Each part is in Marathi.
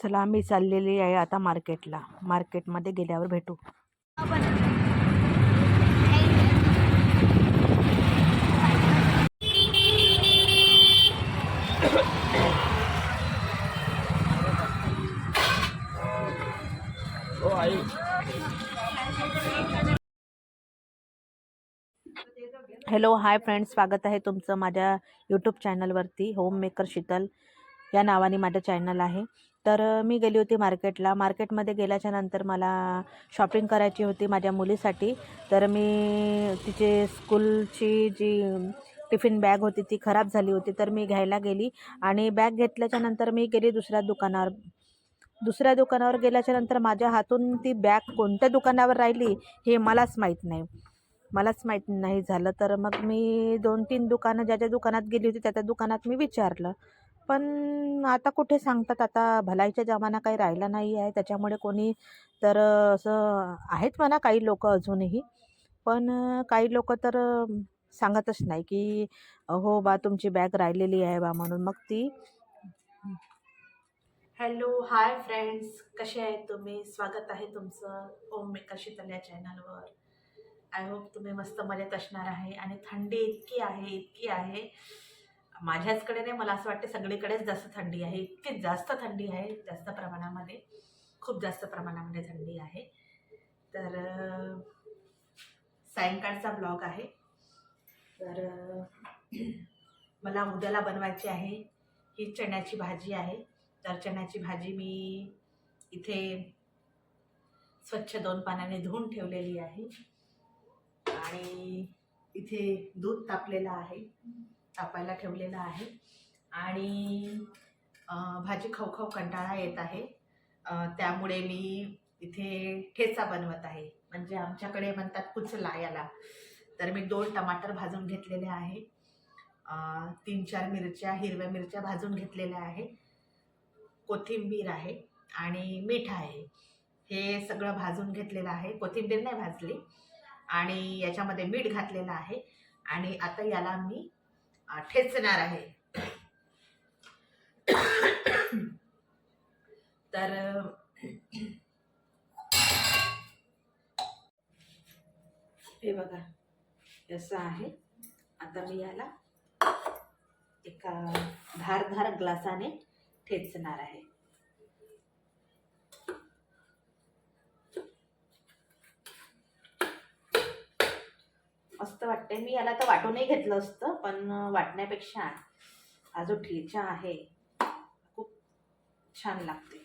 चला मी चाललेली आहे आता मार्केटला. मार्केटमध्ये गेल्यावर भेटू. हॅलो हाय फ्रेंड्स स्वागत आहे तुमचं माझ्या यूट्यूब चॅनलवरती होम मेकर शीतल या नावाने माझं चॅनल आहे. तर मी गेली होती मार्केटला. मार्केटमध्ये गेल्याच्यानंतर मला शॉपिंग करायची होती माझ्या मुलीसाठी. तर मी तिचे स्कूलची जी टिफिन बॅग होती ती खराब झाली होती तर मी घ्यायला गेली आणि बॅग घेतल्याच्या नंतर मी गेली दुसऱ्या दुकानावर. दुसऱ्या दुकानावर गेल्याच्यानंतर माझ्या हातून ती बॅग कोणत्या दुकानावर राहिली हे मलाच माहीत नाही. मलाच माहीत नाही झालं. तर मग मी दोन तीन दुकानं ज्या ज्या दुकानात गेली होती त्या त्या दुकानात मी विचारलं. पण आता कुठे सांगतात? आता भलाईचा जमाना काही राहिला नाही आहे. त्याच्यामुळे कोणी तर असं आहेत म्हणा काही लोक अजूनही. पण काही लोक तर सांगतच नाही की हो बा तुमची बॅग राहिलेली आहे बा म्हणून. मग ती हॅलो हाय फ्रेंड्स. कसे आहेत तुम्ही? स्वागत आहे तुमचं ओम मेकर शीतल या चॅनलवर. आय होप तुम्ही मस्त मजेत असणार आहे आणि थंडी इतकी आहे इतकी आहे. माझ्याचकडे नाही मला असं वाटते सगळीकडेच जास्त थंडी आहे. इतकी जास्त थंडी आहे जास्त प्रमाणामध्ये खूप जास्त प्रमाणामध्ये थंडी आहे. तर सायंकाळचा ब्लॉग आहे. तर मला उद्याला बनवायची आहे ही चण्याची भाजी आहे. तर चण्याची भाजी मी इथे स्वच्छ दोन पाण्याने धुवून ठेवलेली आहे. आणि इथे दूध तापलेलं आहे. तापायला ठेवलेलं आहे. आणि भाजी खाऊ खाऊ कंटाळा येत आहे. त्यामुळे मी इथे ठेचा बनवत आहे. म्हणजे आमच्याकडे म्हणतात कुचला याला. तर मी दोन टमाटर भाजून घेतलेले आहे. तीन चार मिरच्या हिरव्या मिरच्या भाजून घेतलेल्या आहे. कोथिंबीर आहे आणि मीठ आहे. हे सगळं भाजून घेतलेलं आहे. कोथिंबीर नाही भाजली. आणि याच्यामध्ये मीठ घातलेलं आहे. आणि आता याला मी ठेचणार आहे. तर हे बघा असं आहे. आता मी याला एका धारधार ग्लासाने ठेचणार आहे. मस्त वाटते मी याला तर वाटूनही घेतलं असतं पण वाटण्यापेक्षा हा जो ठेचा आहे खूप छान लागते.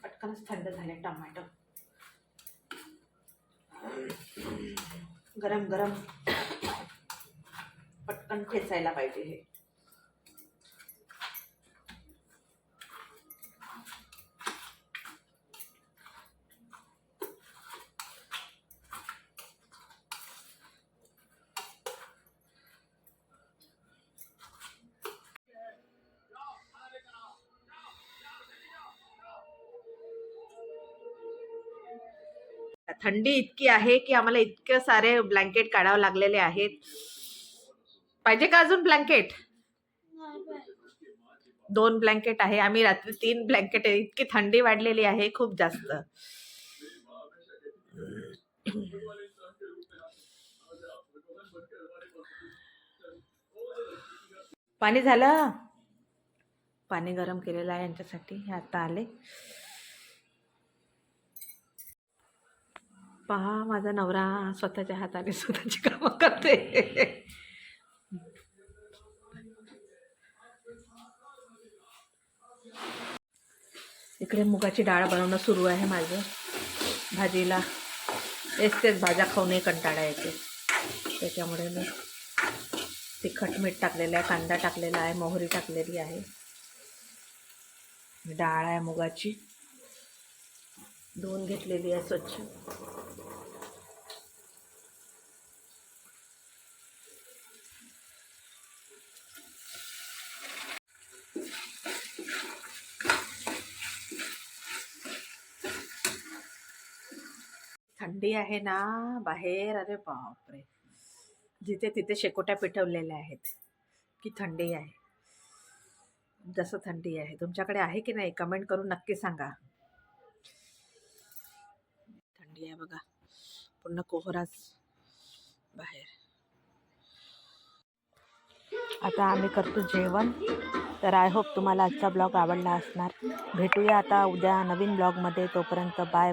पटकनच थंड झाले टमाटो. गरम गरम पटकन ठेचायला पाहिजे हे. थंडी इतकी आहे की आम्हाला इतके सारे ब्लँकेट काढावं लागलेले आहेत. पाहिजे का अजून ब्लँकेट दोन ब्लँकेट आहे. आम्ही रात्री तीन ब्लँकेट आहे. इतकी थंडी वाढलेली आहे खूप जास्त. पाणी झालं? पाणी गरम केलेलं आहे यांच्यासाठी. आता आले. पहा माझा नवरा स्वतःच्या हाताने स्वतःची कामं करते इकडे मुगाची डाळ बनवणं सुरू आहे माझं. भाजीला तेच तेच भाज्या खाऊनही कंटाळा येते त्याच्यामुळे मी तिखट मीठ टाकलेलं आहे कांदा टाकलेला आहे मोहरी टाकलेली आहे. डाळ आहे मुगाची. धुवून घेतलेली आहे स्वच्छ. थंडी आहे ना बाहेर अरे बापरे. जिथे तिथे शेकोट्या पेटवलेल्या आहेत. की थंडी आहे. जसं थंडी आहे. तुमच्याकडे आहे की नाही? कमेंट करून नक्की सांगा. थंडी आहे बघा. पूर्ण कोहराच बाहेर. आता आम्ही करतो जेवण. तर आय होप तुम्हाला आजचा ब्लॉग आवडला असणार. भेटूया आता उद्या नवीन ब्लॉगमध्ये तोपर्यंत बाय बाय